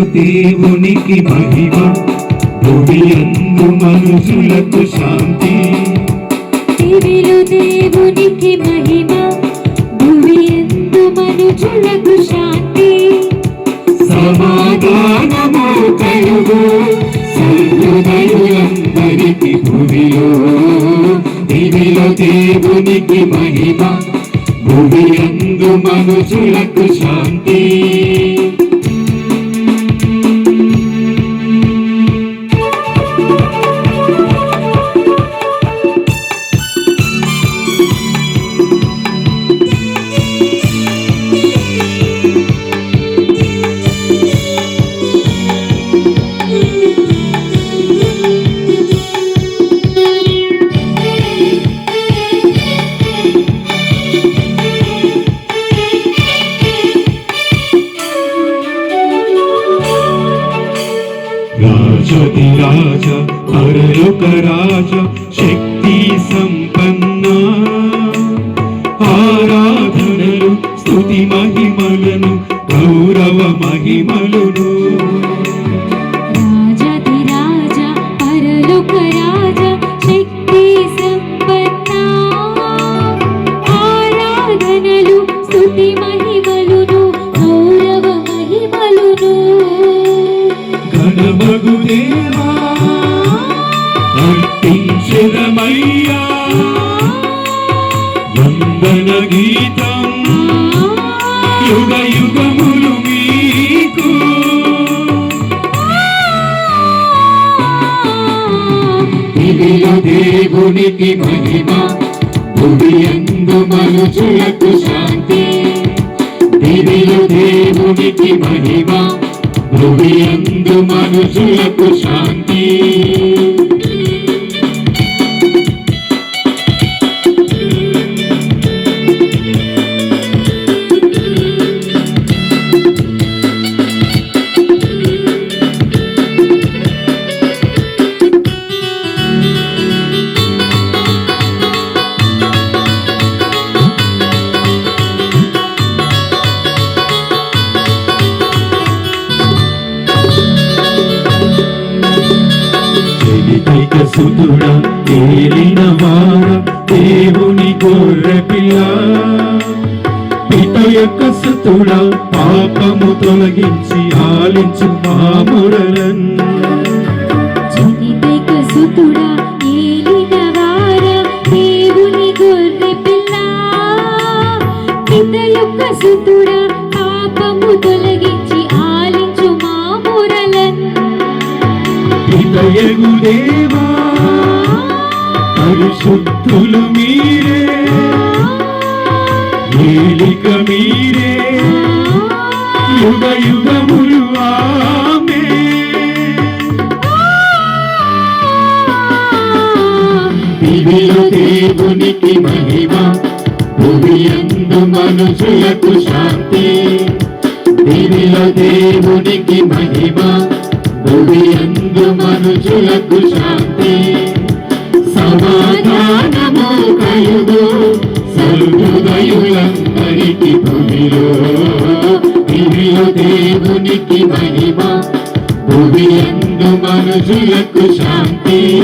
దేవునికి మహిమ? భూమి అందు మనుషులకు శాంతి. దివిలో దేవునికి మహిమ భూమి ఎందు మనుషులకు శాంతి. సమాధానము కలుగు సర్వదయులందరికి భూమిలో. దివిలో దేవునికి మహిమ భూమి అందు మనుషులకు శాంతి. రాజతి రాజ పరలోక రాజ శక్తి సంపన్న ఆరాధనలు స్థుతి మహిమలను గౌరవ మహిమలను రాజాది రాజా పరలోక రాజా శక్తి సంపన్న ఆరాధనలు ఘనమగు అర్పించదమయ్యా వందన గీతం. యుగ యుగములు మీకు. దేవునికి మహిమ. భూమి ఎందు మనుషులకు శాంతి. దేవునికి మహిమ. భూమి ఎందు మనుషులకు సుతుడ తేలిన వార దేవుని గొర్రె పిల్ల పిత యొక్క సుతుడ పాపము తొలగించి ఆలించు మామురలన్. సుతుడా ఏలిన వార దేవుని పిల్ల పిత యొక్క సుతుడా పితయగు దేవా పరిశుద్ధులు మీరే ఏలిక మీరే యుగ యుగములు ఆమె. దివిలో దేవునికి మహిమ భూమియందు మనుషులకు శాంతి. దివిలో దేవునికి మహిమ మనుషులకు శాంతి. సమాధానము కలుగు. సర్వదయులందరికి భూమిలో. దివిలో దేవునికి మహిమ. భూమి ఎందు మనుషులకు శాంతి.